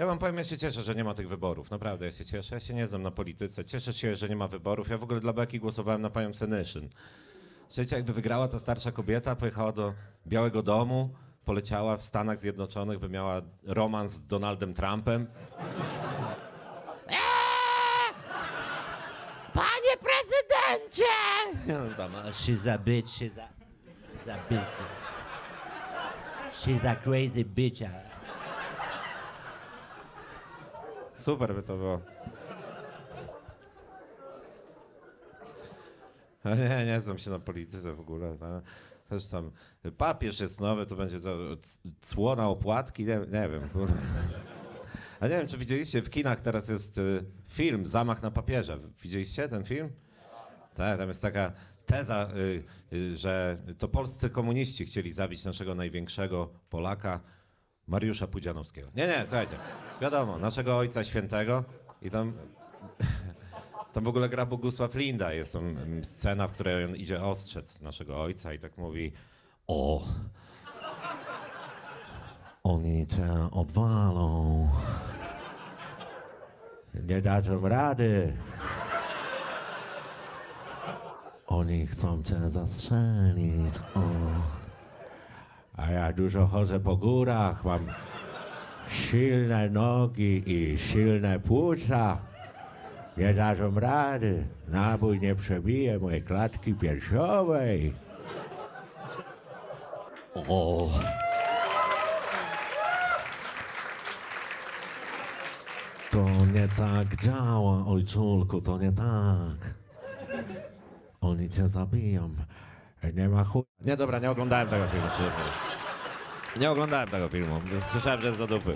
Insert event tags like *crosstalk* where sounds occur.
Ja wam powiem, ja się cieszę, że nie ma tych wyborów. Naprawdę, ja się cieszę. Ja się nie znam na polityce. Cieszę się, że nie ma wyborów. Ja w ogóle dla Beki głosowałem na panią Senyszyn. Słuchajcie, jakby wygrała ta starsza kobieta, pojechała do Białego Domu, poleciała w Stanach Zjednoczonych, by miała romans z Donaldem Trumpem. *laughs* Eee! Panie prezydencie! She's a bitch, she's a, she's a bitch. She's a crazy bitch. Super by to było. A Nie, nie znam się na polityce w ogóle. no. Też tam papież jest nowy, to będzie to cło na opłatki, nie, nie wiem. A nie wiem, czy widzieliście, w kinach teraz jest y, film Zamach na papieża. Widzieliście ten film? Tak, tam jest taka teza, y, y, że to polscy komuniści chcieli zabić naszego największego Polaka, Mariusza Pudzianowskiego. Nie, nie, słuchajcie, wiadomo, naszego Ojca Świętego i tam, *laughs* tam w ogóle gra Bogusław Linda. Jest tam scena, w której on idzie ostrzec naszego Ojca i tak mówi o, oni cię odwalą. Nie dadzą rady. Oni chcą cię zastrzelić. O. A ja dużo chodzę po górach, mam silne nogi i silne płuca. Nie dadzą rady. Nabój nie przebije mojej klatki piersiowej. O. To nie tak działa, ojczulku, to nie tak. Oni cię zabiją. Nie ma chuj. Nie, dobra, nie oglądałem tego filmu. Nie oglądałem tego filmu. Słyszałem, że jest do dupy.